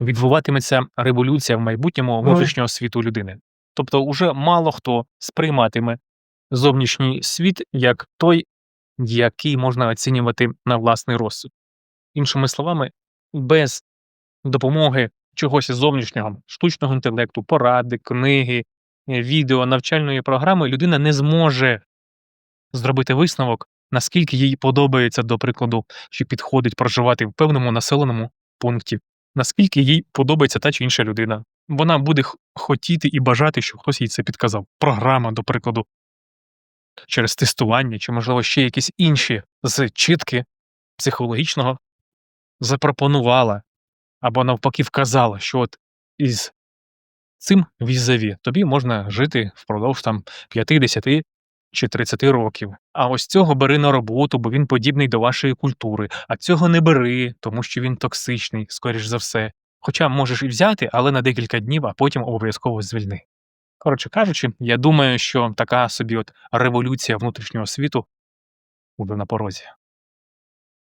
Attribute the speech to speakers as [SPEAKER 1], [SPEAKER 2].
[SPEAKER 1] відбуватиметься революція в майбутньому внутрішнього світу людини. Тобто, уже мало хто сприйматиме зовнішній світ як той, який можна оцінювати на власний розсуд. Іншими словами, без допомоги чогось зовнішнього, штучного інтелекту, поради, книги, е, відео, навчальної програми, людина не зможе зробити висновок, наскільки їй подобається, до прикладу, чи підходить проживати в певному населеному пункті, наскільки їй подобається та чи інша людина. Вона буде хотіти і бажати, щоб хтось їй це підказав. Програма, до прикладу, через тестування, чи, можливо, ще якісь інші зчитки психологічного запропонувала або навпаки вказала, що от із цим візаві тобі можна жити впродовж там 5-10 чи 30 років. А ось цього бери на роботу, бо він подібний до вашої культури, а цього не бери, тому що він токсичний, скоріш за все. Хоча можеш і взяти, але на декілька днів, а потім обов'язково звільни. Коротше кажучи, я думаю, що така собі от революція внутрішнього світу буде на порозі.